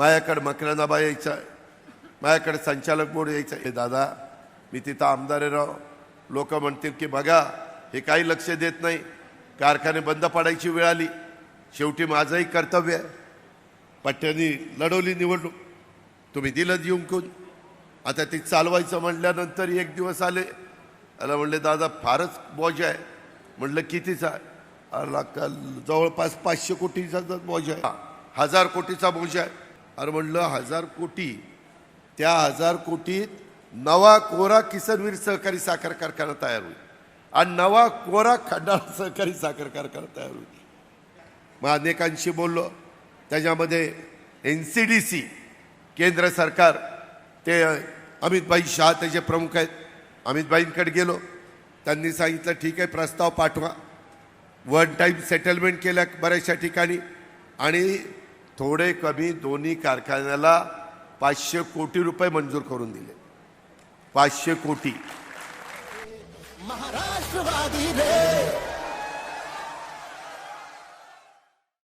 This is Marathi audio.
माझ्याकडे मकरंदाबा यायचा. माझ्याकडे संचालक बोर्ड यायचा. हे दादा मी तिथं आमदार आहे राव. लोक म्हणतील की बघा हे काही लक्ष देत नाही. कारखाने बंद पडायची वेळ आली. शेवटी माझंही कर्तव्य आहे. पट्ट्यांनी लढवली निवडणूक. तुम्ही दिलं जिंकून आता ती चालवायचं म्हटल्यानंतर एक दिवस आले. त्याला म्हणले दादा फारच बॉज आहे. म्हटलं कितीचा आहे? का जवळपास पाचशे कोटीचा बॉज आहे. हजार कोटीचा बोज आहे. अरे म्हणलं हजार कोटी. त्या हजार कोटीत नवा कोरा किसनवीर सहकारी साखर कारखाना तयार होईल. आणि नवा कोरा खंडाळा सहकारी साखर कारखाना तयार होईल. मग अनेकांशी बोललो. त्याच्यामध्ये एन सी डी सी केंद्र सरकार ते अमितभाई शाह त्याचे प्रमुख आहेत. अमितभाईंकडे गेलो. त्यांनी सांगितलं ठीक आहे प्रस्ताव पाठवा. वन टाईम सेटलमेंट केल्या बऱ्याचशा ठिकाणी. आणि थोडे कमी दोन्ही कारखान्याला पाचशे कोटी रुपये मंजूर करून दिले. पाचशे कोटी. महाराष्ट्रवादी रे.